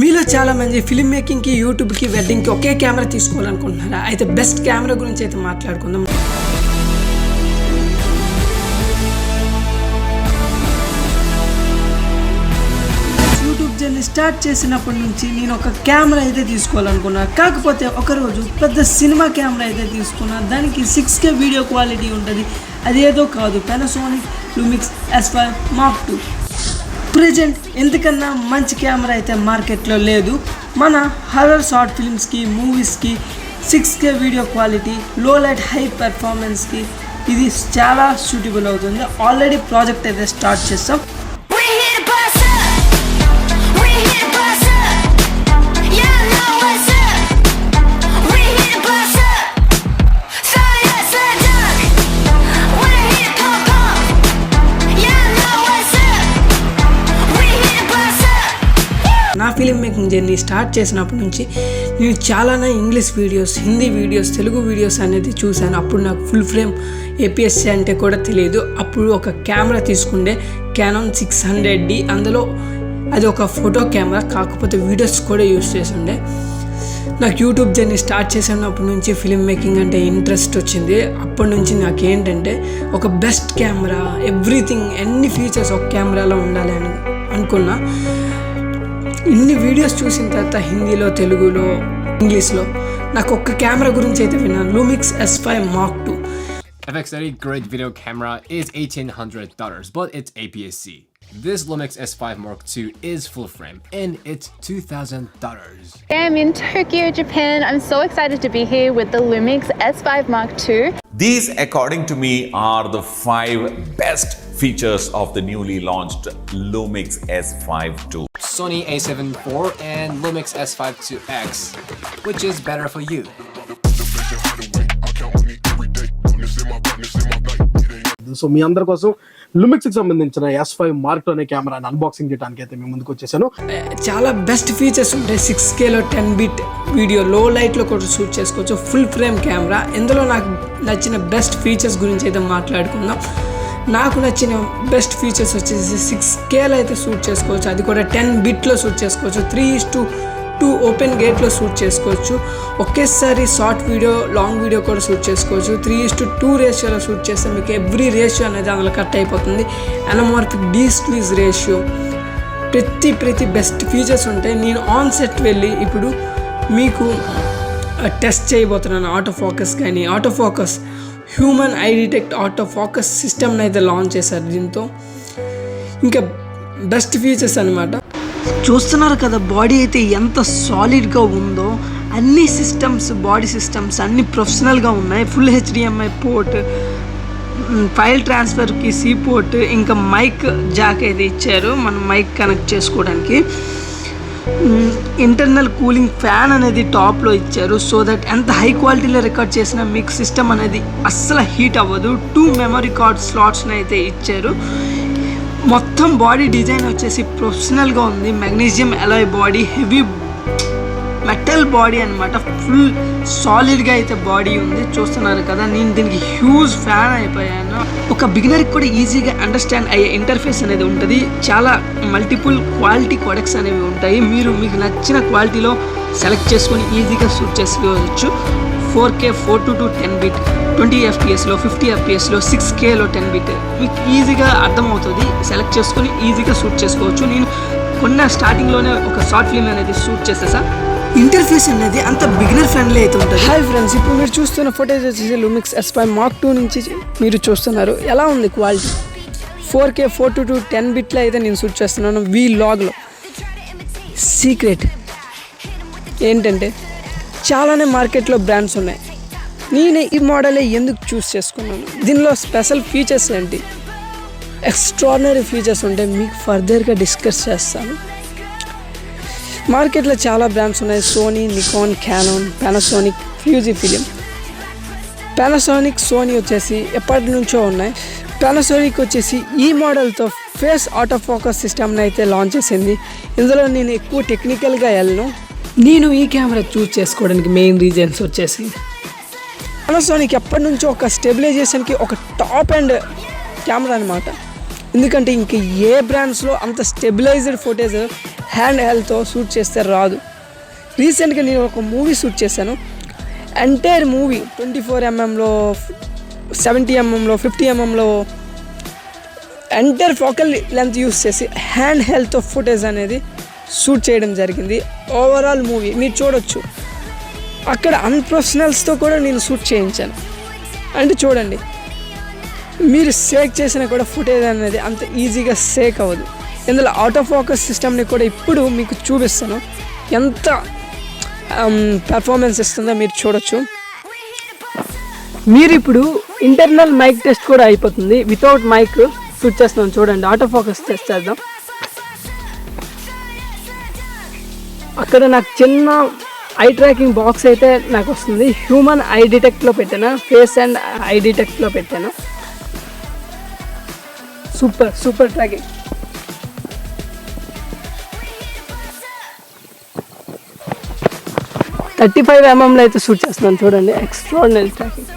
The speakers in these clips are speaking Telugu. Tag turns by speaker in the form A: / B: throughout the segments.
A: మీలో చాలా మంది ఫిల్మ్ మేకింగ్కి యూట్యూబ్కి వెడ్డింగ్కి ఒకే కెమెరా తీసుకోవాలనుకుంటున్నారా? అయితే బెస్ట్ కెమెరా గురించి అయితే మాట్లాడుకుందాం. యూట్యూబ్ జర్నీ స్టార్ట్ చేసినప్పటి నుంచి నేను ఒక కెమెరా అయితే తీసుకోవాలనుకున్నా. కాకపోతే ఒకరోజు పెద్ద సినిమా కెమెరా అయితే తీసుకున్నా. దానికి సిక్స్ కే వీడియో క్వాలిటీ ఉంటుంది. అదేదో కాదు Panasonic Lumix S five Mark two present ఎందుకన్నా మంచి కెమెరా అయితే మార్కెట్లో లేదు. మన హర్రర్ షార్ట్ ఫిల్మ్స్కి మూవీస్కి six K video quality low light high పెర్ఫార్మెన్స్కి ఇది చాలా సూటబుల్ అవుతుంది. ఆల్రెడీ ప్రాజెక్ట్ అయితే స్టార్ట్ చేస్తాం. ఫిలిం మేకింగ్ జర్నీ స్టార్ట్ చేసినప్పటి నుంచి నేను చాలానే English videos Hindi videos Telugu videos అనేది చూశాను. అప్పుడు నాకు ఫుల్ ఫ్రేమ్ ఏపీఎస్సీ అంటే కూడా తెలియదు. అప్పుడు ఒక కెమెరా తీసుకుండే క్యానాన్ సిక్స్ హండ్రెడ్ డి అందులో అది ఒక ఫోటో కెమెరా కాకపోతే వీడియోస్ కూడా యూస్ చేస్తుండే. నాకు యూట్యూబ్ జర్నీ స్టార్ట్ చేసినప్పటి నుంచి ఫిలిం మేకింగ్ అంటే ఇంట్రెస్ట్ వచ్చింది. అప్పటి నుంచి నాకు ఏంటంటే ఒక బెస్ట్ కెమెరా ఎవ్రీథింగ్ ఎన్ని ఫీచర్స్ ఒక కెమెరాలో ఉండాలి అని అనుకున్నా. ఇన్ని వీడియోస్ చూసిన తర్వాత హిందీలో తెలుగులో ఇంగ్లీష్లో నాకు ఒక్క కెమెరా గురించి అయితే విన్నాను Lumix S five Mark two
B: FX30 great video camera is $1,800, but it's APS-C. This Lumix S5 Mark II is full frame, and it's $2,000.
C: I'm in Tokyo, Japan. I'm so excited to be here with the Lumix S5 Mark II.
D: These, according to me, are the five best features of the newly launched Lumix S5 II.
B: Sony a7 IV and Lumix S5 IIX, which is better for you?
E: So మీ అందరి కోసం లుమిక్స్కి సంబంధించిన ఎస్ ఫైవ్ మార్క్ అనే కెమెరాని అన్బాక్సింగ్ చేయడానికి అయితే మేము ముందుకు వచ్చేసాను.
A: చాలా బెస్ట్ ఫీచర్స్ ఉంటాయి సిక్స్ కేలో టెన్ బిట్ వీడియో లో లైట్లో కూడా షూట్ చేసుకోవచ్చు ఫుల్ ఫ్రేమ్ కెమెరా ఇందులో నాకు నచ్చిన బెస్ట్ ఫీచర్స్ గురించి అయితే మాట్లాడుకుందాం. నాకు నచ్చిన బెస్ట్ ఫీచర్స్ వచ్చేసి సిక్స్ కేలో అయితే షూట్ చేసుకోవచ్చు. అది కూడా టెన్ బిట్లో షూట్ చేసుకోవచ్చు. Three is to two open గేట్లో shoot చేసుకోవచ్చు. ఒకేసారి షార్ట్ వీడియో లాంగ్ వీడియో కూడా షూట్ చేసుకోవచ్చు. త్రీ ఇస్ టు టూ రేషియోలో షూట్ చేస్తే మీకు ఎవ్రీ రేషియో అనేది అందులో కట్ అయిపోతుంది. అనమార్ఫిక్ డీ స్క్వీజ్ రేషియో ప్రతి ప్రతి బెస్ట్ ఫీచర్స్ ఉంటాయి. నేను ఆన్ సెట్ వెళ్ళి ఇప్పుడు మీకు టెస్ట్ చేయబోతున్నాను. ఆటో ఫోకస్ కానీ auto focus human eye detect auto focus సిస్టమ్ని అయితే లాంచ్ చేశారు దీంతో. ఇంకా బెస్ట్ ఫీచర్స్ అనమాట చూస్తున్నారు కదా బాడీ అయితే ఎంత సాలిడ్గా ఉందో అన్ని సిస్టమ్స్ బాడీ సిస్టమ్స్ అన్ని ప్రొఫెషనల్గా ఉన్నాయి. ఫుల్ హెచ్డిఎంఐ పోర్ట్ ఫైల్ ట్రాన్స్ఫర్కి సీ పోర్ట్ ఇంకా మైక్ జాక్ అయితే ఇచ్చారు. మనం మైక్ కనెక్ట్ చేసుకోవడానికి. ఇంటర్నల్ కూలింగ్ ఫ్యాన్ అనేది టాప్లో ఇచ్చారు. సో దట్ ఎంత హై క్వాలిటీలో రికార్డ్ చేసినా మీకు సిస్టమ్ అనేది అస్సలు హీట్ అవ్వదు. టూ మెమరీ కార్డ్ స్లాట్స్ని అయితే ఇచ్చారు. మొత్తం బాడీ డిజైన్ వచ్చేసి ప్రొఫెషనల్గా ఉంది. Magnesium alloy body heavy metal body అనమాట ఫుల్ సాలిడ్గా అయితే బాడీ ఉంది. చూస్తున్నాను కదా నేను దీనికి హ్యూజ్ ఫ్యాన్ అయిపోయాను. ఒక బిగినర్కి కూడా ఈజీగా అండర్స్టాండ్ అయ్యే ఇంటర్ఫేస్ అనేది ఉంటుంది. చాలా మల్టిపుల్ క్వాలిటీ కొడక్స్ అనేవి ఉంటాయి. మీరు మీకు నచ్చిన క్వాలిటీలో సెలెక్ట్ చేసుకొని ఈజీగా షూట్ చేసుకోవచ్చు. Four K four two two ten bit twenty ఎఫ్పిఎస్లో fifty ఎఫ్పిఎస్లో సిక్స్ కేలో టెన్ బిట్ మీకు ఈజీగా అర్థమవుతుంది. సెలెక్ట్ చేసుకొని ఈజీగా షూట్ చేసుకోవచ్చు. నేను కొన్న స్టార్టింగ్లోనే ఒక షార్ట్ ఫిల్మ్ అనేది షూట్ చేసేసా. ఇంటర్ఫేస్ అనేది అంత బిగినర్ ఫ్రెండ్లీ అయితే ఉంటుంది. హాయ్ ఫ్రెండ్స్ ఇప్పుడు మీరు చూస్తున్న ఫోటేజ్ వచ్చేసి Lumix S five Mark two నుంచి మీరు చూస్తున్నారు. ఎలా ఉంది quality four K four two two ten బిట్లో అయితే నేను షూట్ చేస్తున్నాను వీ లాగ్లో సీక్రెట్ ఏంటంటే చాలానే మార్కెట్లో బ్రాండ్స్ ఉన్నాయి. నేను ఈ మోడలే ఎందుకు చూస్ చేసుకున్నాను? దీనిలో స్పెషల్ ఫీచర్స్ ఏంటి? ఎక్స్ట్రాడినరీ ఫీచర్స్ ఉంటే మీకు ఫర్దర్గా డిస్కస్ చేస్తాను. మార్కెట్లో చాలా బ్రాండ్స్ ఉన్నాయి. Sony Nikon Canon Panasonic Fujifilm Panasonic Sony వచ్చేసి ఎప్పటి నుంచో ఉన్నాయి. పానాసోనిక్ వచ్చేసి ఈ మోడల్తో ఫేస్ ఆటో ఫోకస్ సిస్టమ్ని అయితే లాంచ్ చేసింది. ఇందులో నేను ఎక్కువ టెక్నికల్గా వెళ్ళను. నేను ఈ కెమెరా చూస్ చేసుకోవడానికి మెయిన్ రీజన్స్ వచ్చేసి పానాసోనిక్ ఎప్పటి నుంచో ఒక స్టెబిలైజేషన్కి ఒక టాప్ అండ్ కెమెరా అనమాట ఎందుకంటే ఇంక ఏ బ్రాండ్స్లో అంత స్టెబిలైజ్డ్ ఫుటేజ్ హ్యాండ్ హెల్త్తో షూట్ చేస్తే రాదు. రీసెంట్గా నేను ఒక మూవీ షూట్ చేశాను. ఎంటైర్ మూవీ ట్వంటీ ఫోర్ ఎంఎంలో సెవెంటీ ఎంఎంలో ఫిఫ్టీ ఎంఎంలో ఎంటైర్ ఫోకల్ లెంత్ యూస్ చేసి హ్యాండ్ హెల్త్ ఫుటేజ్ అనేది షూట్ చేయడం జరిగింది. ఓవరాల్ మూవీ మీరు చూడొచ్చు. అక్కడ అన్ప్రొఫెషనల్స్తో కూడా నేను షూట్ చేయించాను. అంటే చూడండి మీరు సేక్ చేసినా కూడా ఫుటేజ్ అనేది అంత ఈజీగా సేక్ అవ్వదు. ఇందులో ఆటో ఫోకస్ సిస్టమ్ని కూడా ఇప్పుడు మీకు చూపిస్తాను. ఎంత um, పెర్ఫార్మెన్స్ ఇస్తుందో మీరు చూడొచ్చు. మీరు ఇప్పుడు ఇంటర్నల్ మైక్ టెస్ట్ కూడా అయిపోతుంది. వితౌట్ మైక్ షూట్ చేస్తున్నాం. చూడండి ఆటో ఫోకస్ టెస్ట్ చేద్దాం. అక్కడ నాకు చిన్న ఐ ట్రాకింగ్ బాక్స్ అయితే నాకు వస్తుంది. హ్యూమన్ ఐ డిటెక్ట్లో పెట్టాను? ఫేస్ అండ్ ఐ డిటెక్ట్లో పెట్టాను? Super super tracking thirty five ఎంఎంలో అయితే షూట్ చేస్తున్నాను చూడండి. ఎక్స్ట్రాడినరీ ట్రాకింగ్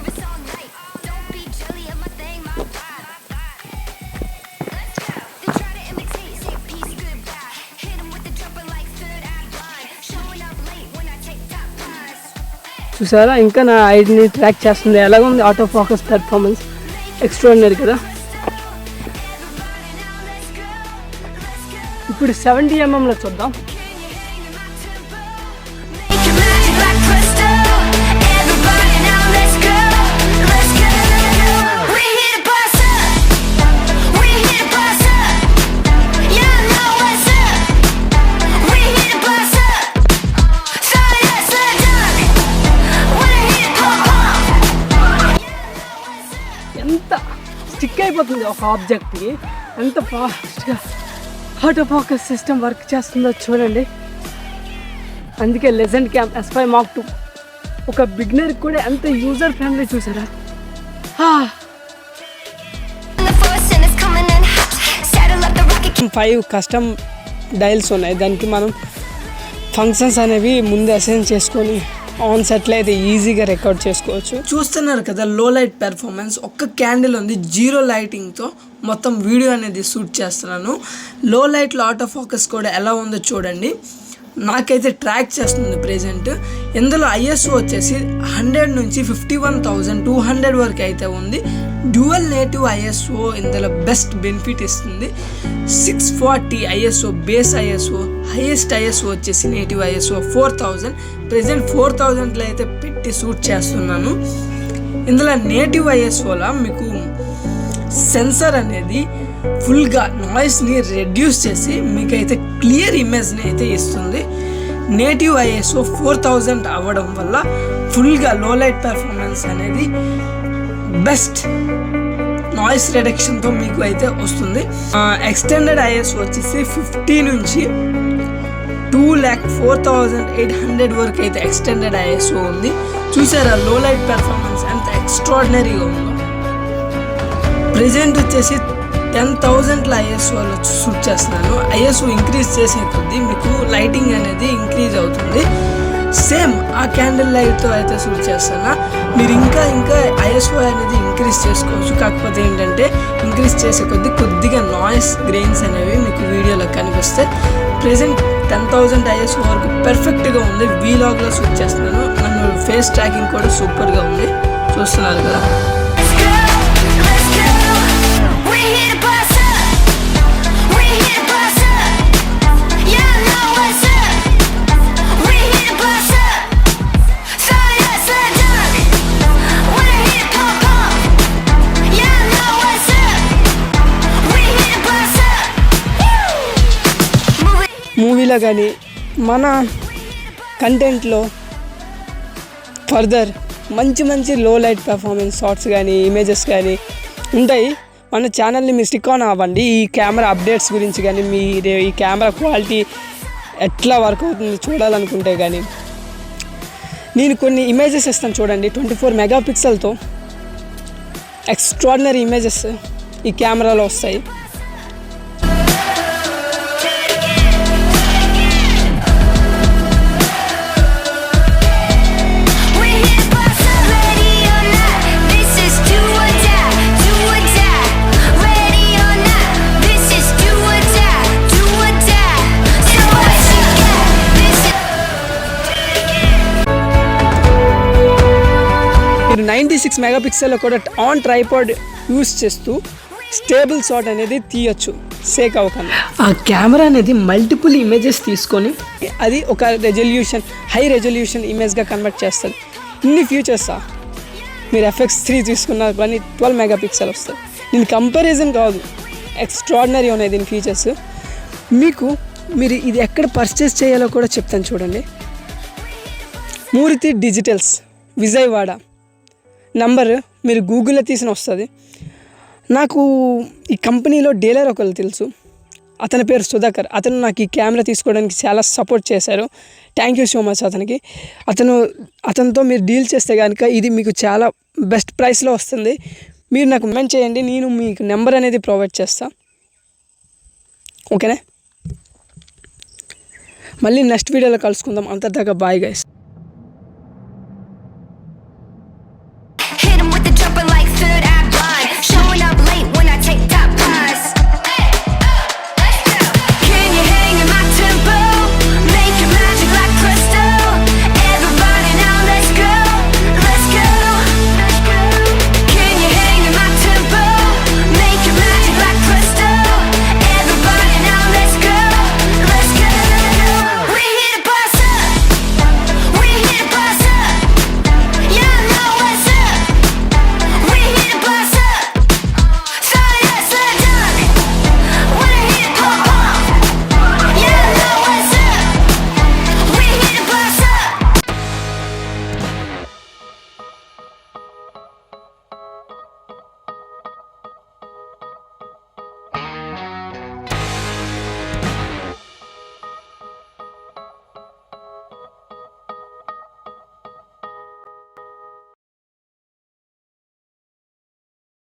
A: చూసారా? ఇంకా నా ఐడిని ట్రాక్ చేస్తుంది. ఎలాగుంది ఆటో ఫోకస్ పెర్ఫార్మెన్స్ ఎక్స్ట్రాడినరీ కదా? ఇప్పుడు సెవెంటీ ఎంఎంలో చూద్దాం. స్టిక్ అయిపోతుంది ఒక ఆబ్జెక్ట్కి. ఎంత ఫాస్ట్గా ఆటో ఫోకస్ సిస్టమ్ వర్క్ చేస్తుందో చూడండి. అందుకే legend cam S five Mark two ఒక బిగినర్కి కూడా ఎంత యూజర్ ఫ్రెండ్లీ చూసారా? ఫైవ్ కస్టమ్ డైల్స్ ఉన్నాయి. దానికి మనం ఫంక్షన్స్ అనేవి ముందు అసైన్ చేసుకొని ఆన్ సెట్లో అయితే ఈజీగా రికార్డ్ చేసుకోవచ్చు. చూస్తున్నారు కదా లో లైట్ పెర్ఫార్మెన్స్ ఒక్క క్యాండిల్ ఉంది జీరో లైటింగ్తో మొత్తం వీడియో అనేది షూట్ చేస్తున్నాను. లో లైట్లో ఆటో ఫోకస్ కూడా ఎలా ఉందో చూడండి. నాకైతే ట్రాక్ చేస్తుంది ప్రెజెంట్ ఇందులో ఐఎస్ఓ వచ్చేసి హండ్రెడ్ నుంచి fifty one thousand two hundred వరకు అయితే ఉంది. డ్యూయల్ నేటివ్ ఐఎస్ఓ ఇందులో బెస్ట్ బెనిఫిట్ ఇస్తుంది. Six forty ISO base ISO highest ISO వచ్చేసి native ISO four thousand present four థౌజండ్లో అయితే పెట్టి షూట్ చేస్తున్నాను. ఇందులో నేటివ్ ఐఎస్ఓలో మీకు సెన్సర్ అనేది ఫుల్గా నాయిస్ని రెడ్యూస్ చేసి మీకైతే క్లియర్ ఇమేజ్ని అయితే ఇస్తుంది. నేటివ్ ఐఎస్ఓ ఫోర్ థౌజండ్ అవ్వడం వల్ల ఫుల్గా లో లైట్ పెర్ఫార్మెన్స్ అనేది బెస్ట్ నాయిస్ రిడక్షన్తో మీకు అయితే వస్తుంది. ఎక్స్టెండెడ్ ఐఎస్ వచ్చేసి ఫిఫ్టీ నుంచి two lakh four thousand eight hundred వరకు అయితే ఎక్స్టెండెడ్ ఐఎస్ఓ ఉంది. చూసారా లో లైట్ పెర్ఫార్మెన్స్ ఎంత ఎక్స్ట్రాడినరీగా ఉందో. ప్రెజెంట్ వచ్చేసి టెన్ థౌజండ్ల ఐఎస్ఓలో షూట్ చేస్తున్నాను. ఐఎస్ఓ ఇంక్రీజ్ చేసే కొద్దీ మీకు లైటింగ్ అనేది ఇంక్రీజ్ అవుతుంది. సేమ్ ఆ క్యాండిల్ లైట్తో అయితే షూట్ చేస్తానా? మీరు ఇంకా ఇంకా ఐఎస్ఓ అనేది ఇంక్రీజ్ చేసుకోవచ్చు. కాకపోతే ఏంటంటే ఇంక్రీజ్ చేసే కొద్దీ కొద్దిగా నాయిస్ గ్రెయిన్స్ అనేవి మీకు వీడియోలో కనిపిస్తే ప్రజెంట్ టెన్ థౌజండ్ ఐఎస్ఓ వరకు పర్ఫెక్ట్గా ఉంది. వీలాగ్లో షూట్ చేస్తున్నాను. నన్ను ఫేస్ ట్రాకింగ్ కూడా సూపర్గా ఉంది. చూస్తున్నారు కదా? మూవీలో కానీ మన కంటెంట్లో ఫర్దర్ మంచి మంచి లో లైట్ పెర్ఫార్మెన్స్ షార్ట్స్ కానీ ఇమేజెస్ కానీ ఉంటాయి. మన ఛానల్ని మీరు స్టిక్ ఆన్ అవ్వండి. ఈ కెమెరా అప్డేట్స్ గురించి కానీ మీరు ఈ కెమెరా క్వాలిటీ ఎట్లా వర్క్ అవుతుంది చూడాలనుకుంటే కానీ నేను కొన్ని ఇమేజెస్ ఇస్తాను చూడండి. ట్వంటీ ఫోర్ మెగా పిక్సెల్తో ఎక్స్ట్రాడినరీ ఇమేజెస్ ఈ కెమెరాలో వస్తాయి. నైంటీ సిక్స్ మెగాపిక్సెల్లో కూడా ఆన్ ట్రైపాడ్ యూస్ చేస్తూ స్టేబుల్ షాట్ అనేది తీయొచ్చు. సేక్ అవ్వకుండా. ఆ కెమెరా అనేది మల్టిపుల్ ఇమేజెస్ తీసుకొని అది ఒక రెజల్యూషన్ హై రెజల్యూషన్ ఇమేజ్గా కన్వర్ట్ చేస్తుంది. ఇన్ని ఫీచర్సా మీరు ఎఫ్ఎక్స్ త్రీ తీసుకున్న కానీ ట్వెల్వ్ మెగా పిక్సెల్ వస్తుంది దీని కంపారిజన్ కాదు. ఎక్స్ట్రాడినరీ ఉన్నాయి దీని ఫీచర్స్. మీకు మీరు ఇది ఎక్కడ పర్చేస్ చేయాలో కూడా చెప్తాను చూడండి. మూర్తి డిజిటల్స్ విజయవాడ. నంబర్ మీరు గూగుల్లో తీసిన వస్తుంది. నాకు ఈ కంపెనీలో డీలర్ ఒకరు తెలుసు. అతని పేరు సుధాకర్. అతను నాకు ఈ కెమెరా తీసుకోవడానికి చాలా సపోర్ట్ చేశారు. థ్యాంక్ యూ సో మచ్ అతనికి. అతను అతనితో మీరు డీల్ చేస్తే కనుక ఇది మీకు చాలా బెస్ట్ ప్రైస్లో వస్తుంది. మీరు నాకు మెన్ చేయండి. నేను మీకు నెంబర్ అనేది ప్రొవైడ్ చేస్తా. ఓకేనా? మళ్ళీ నెక్స్ట్ వీడియోలో కలుసుకుందాం. అంతదాకా బాయ్ గైస్.